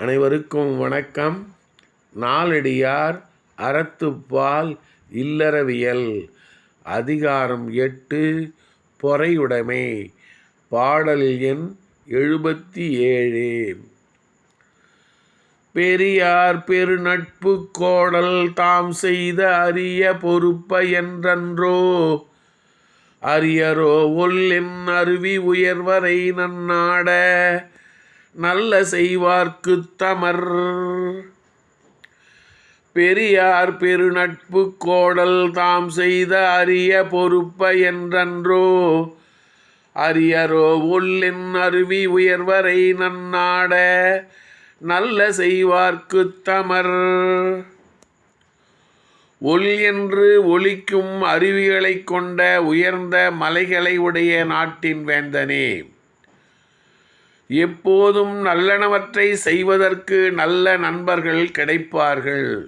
அனைவருக்கும் வணக்கம். நாலடியார் அறத்துப்பால் இல்லறவியல். அதிகாரம் எட்டு பொறையுடைமை. பாடல் எண் எழுபத்தி ஏழு பெரியார் பெருநட்பு கோடல் தாம் செய்த அரிய பொறுப்ப என்றன்றோ அரியரோ ஒல்லின் அருவி உயர்வரை நன்னாட நல்ல செய்வார்க்கு தமர். பெரியார் பெருநட்பு கோடல் தாம் செய்த அரிய பொறுப்ப என்றன்றோ அரியரோ உள்ளின் அருவி உயர்வரை நன்னாட நல்ல செய்வார்க்கு தமர். ஒல் என்று ஒலிக்கும் அருவிகளைக் கொண்ட உயர்ந்த மலைகளை உடைய நாட்டின் வேந்தனே. எப்போதும் நல்லனவற்றை செய்வதற்கு நல்ல நண்பர்கள் கிடைப்பார்கள்.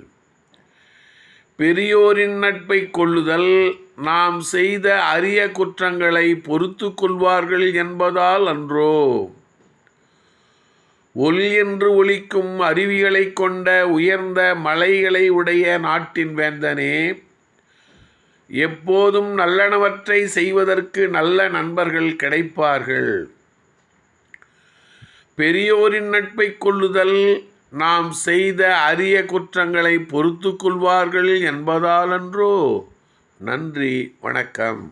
பெரியோரின் நட்பை கொள்ளுதல் நாம் செய்த அரிய குற்றங்களை பொறுத்து கொள்வார்கள் என்பதால் அன்றோ. ஒளி என்று ஒலிக்கும் அருவிகளைக் கொண்ட உயர்ந்த மலைகளை உடைய நாட்டின் வேந்தனே எப்போதும் நல்லனவற்றை செய்வதற்கு நல்ல நண்பர்கள் கிடைப்பார்கள். பெரியோரின் நட்பை கொள்ளுதல். நாம் செய்த அரிய குற்றங்களை பொறுத்து கொள்வார்கள் என்பதாலன்றோ. நன்றி வணக்கம்.